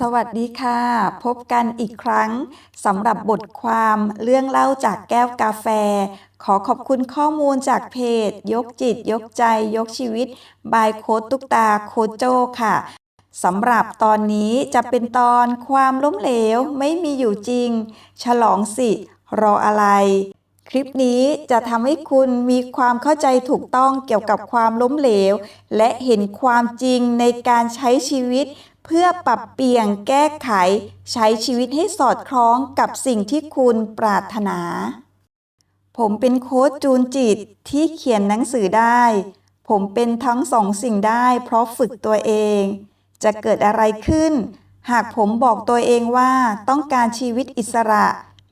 สวัสดีค่ะ พบกันอีกครั้งสำหรับบทความเรื่องเล่าจากแก้วกาแฟ ขอขอบคุณข้อมูลจากเพจ ยกจิต ยกใจ ยกชีวิต บายโค้ดตุกตาโคโจค่ะสำหรับตอนนี้จะเป็นตอนความล้มเหลวไม่มีอยู่จริง ฉลองสิ รออะไร คลิปนี้จะทำให้คุณมีความเข้าใจถูกต้องเกี่ยวกับความล้มเหลว และเห็นความจริงในการใช้ชีวิต เพื่อปรับเปลี่ยนแก้ไข ใช้ชีวิตให้สอดคล้องกับสิ่งที่คุณปรารถนา ผมเป็นโค้ชจูนจิตที่เขียนหนังสือได้ ผมเป็นทั้งสองสิ่งได้เพราะฝึกตัวเอง จะเกิดอะไรขึ้น หากผมบอกตัวเองว่าต้องการชีวิตอิสระ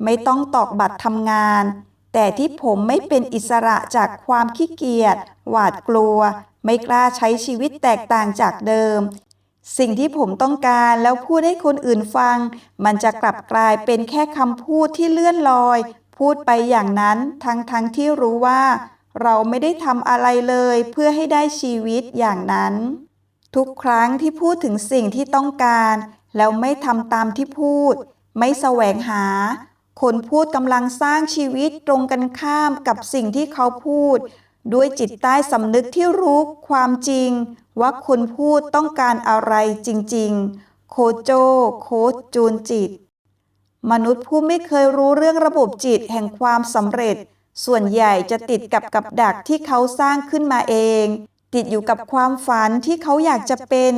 ไม่ต้องตอกบัตรทำงาน แต่ที่ผมไม่เป็นอิสระจากความขี้เกียจหวาดกลัว ไม่กล้าใช้ชีวิตแตกต่างจากเดิม สิ่งที่ผมต้องการแล้วพูดให้คนอื่นฟัง มันจะกลับกลายเป็นแค่คำพูดที่เลื่อนลอย พูดไปอย่างนั้นทั้งทั้งที่รู้ว่า เราไม่ได้ทำอะไรเลยเพื่อให้ได้ชีวิตอย่างนั้น ทุกครั้งที่พูดถึงสิ่งที่ต้องการ แล้วไม่ทำตามที่พูด ไม่แสวงหา คนพูดกำลังสร้างชีวิตตรงกันข้ามกับสิ่งที่เขาพูด ด้วยจิตใต้สำนึกที่รู้ความจริง ว่าคนพูดต้องการอะไรจริง ๆ โคโจ โคจูนจิต มนุษย์ผู้ไม่เคยรู้เรื่องระบบจิตแห่งความสำเร็จ ส่วนใหญ่จะติดกับกับดักที่เขาสร้างขึ้นมาเอง ติดอยู่กับความฝันที่เขาอยากจะเป็น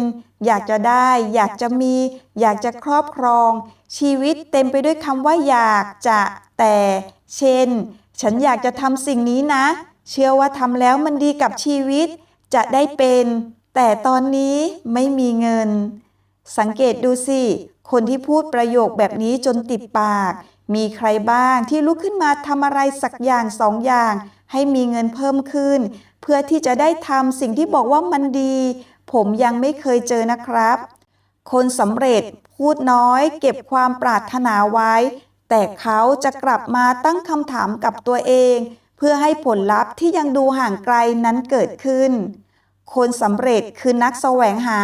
อยากจะได้ อยากจะมี อยากจะครอบครอง ชีวิตเต็มไปด้วยคำว่าอยากจะแต่ เช่น ฉันอยากจะทำสิ่งนี้นะ เชื่อว่าทำแล้วมันดีกับชีวิตจะได้เป็น แต่ตอนนี้ไม่มีเงิน สังเกตดูสิ คนที่พูดประโยคแบบนี้จนติดปาก มีใครบ้างที่ลุกขึ้นมาทำอะไรสักอย่างสองอย่าง ให้มีเงินเพิ่มขึ้น เพื่อที่จะได้ทำสิ่งที่บอกว่ามันดี ผมยังไม่เคยเจอนะครับ คนสำเร็จพูดน้อย เก็บความปรารถนาไว้ แต่เขาจะกลับมาตั้งคำถามกับตัวเอง พื่อให้ผลลัพธ์ที่ยังดูห่างไกลนั้นเกิดขึ้น คนสำเร็จคือนักแสวงหา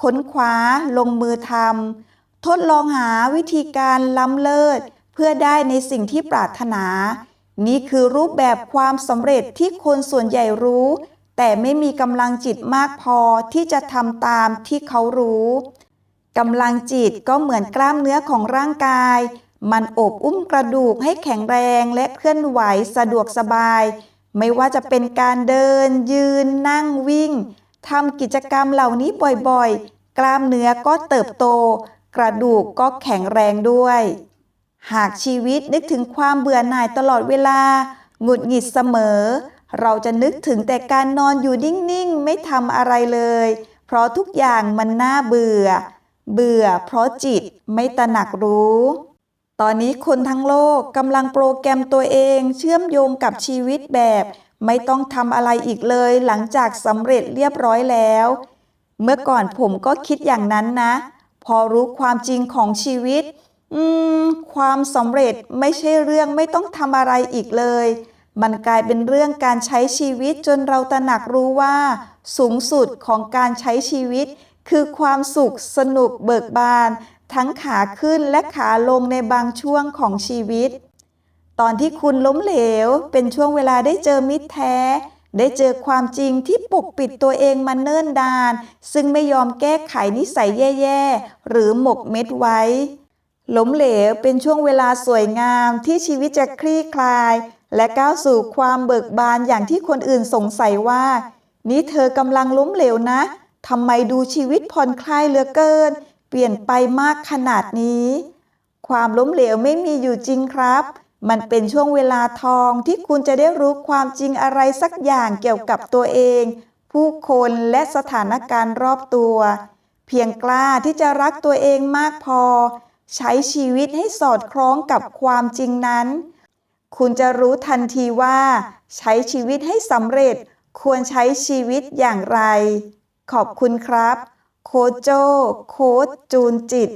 ค้นคว้า ลงมือทำทดลองหาวิธีการล้ำเลิศ เพื่อได้ในสิ่งที่ปรารถนา นี่คือรูปแบบความสำเร็จที่คนส่วนใหญ่รู้ แต่ไม่มีกำลังจิตมากพอที่จะทำตามที่เขารู้กำลังจิตก็เหมือนกล้ามเนื้อของร่างกาย มันอบอุ้มกระดูกให้แข็งแรงและเคลื่อนไหวสะดวกสบาย ไม่ว่าจะเป็นการเดิน ยืน นั่งวิ่งทำกิจกรรมเหล่านี้บ่อยๆ กล้ามเนื้อก็เติบโต กระดูกก็แข็งแรงด้วย หากชีวิตนึกถึงความเบื่อหน่ายตลอดเวลา หงุดหงิดเสมอ เราจะนึกถึงแต่การนอนอยู่นิ่งๆ ไม่ทำอะไรเลย เพราะทุกอย่างมันน่าเบื่อ เบื่อเพราะจิตไม่ตระหนักรู้ ตอนนี้คนทั้งโลกกำลังโปรแกรมตัวเองเชื่อมโยงกับชีวิตแบบ ไม่ต้องทำอะไรอีกเลยหลังจากสำเร็จเรียบร้อยแล้ว เมื่อก่อนผมก็คิดอย่างนั้นนะ พอรู้ความจริงของชีวิต อืม ความสำเร็จไม่ใช่เรื่องไม่ต้องทำอะไรอีกเลย มันกลายเป็นเรื่องการใช้ชีวิตจนเราตระหนักรู้ว่า สูงสุดของการใช้ชีวิต คือความสุขสนุกเบิกบาน ทั้งขาขึ้นและขาลงในบางช่วงของชีวิต ตอนที่คุณล้มเหลว เป็นช่วงเวลาได้เจอมิตรแท้ ได้เจอความจริงที่ปกปิดตัวเองมาเนิ่นดาน ซึ่งไม่ยอมแก้ไขนิสัยแย่ๆ หรือหมกเม็ดไว้ล้มเหลวเป็นช่วงเวลาสวยงามที่ชีวิตจะคลี่คลาย และก้าวสู่ความเบิกบานอย่างที่คนอื่นสงสัยว่า นี่เธอกำลังล้มเหลวนะทำไมดูชีวิตผ่อนคลายเหลือเกิน เปลี่ยนไปมากขนาดนี้ ความล้มเหลวไม่มีอยู่จริงครับ มันเป็นช่วงเวลาทองที่คุณจะได้รู้ความจริงอะไรสักอย่างเกี่ยวกับตัวเอง ผู้คนและสถานการณ์รอบตัว เพียงกล้าที่จะรักตัวเองมากพอ ใช้ชีวิตให้สอดคล้องกับความจริงนั้น คุณจะรู้ทันทีว่า ใช้ชีวิตให้สำเร็จควรใช้ชีวิตอย่างไร ขอบคุณครับ โคโจโค้ชจูนจิต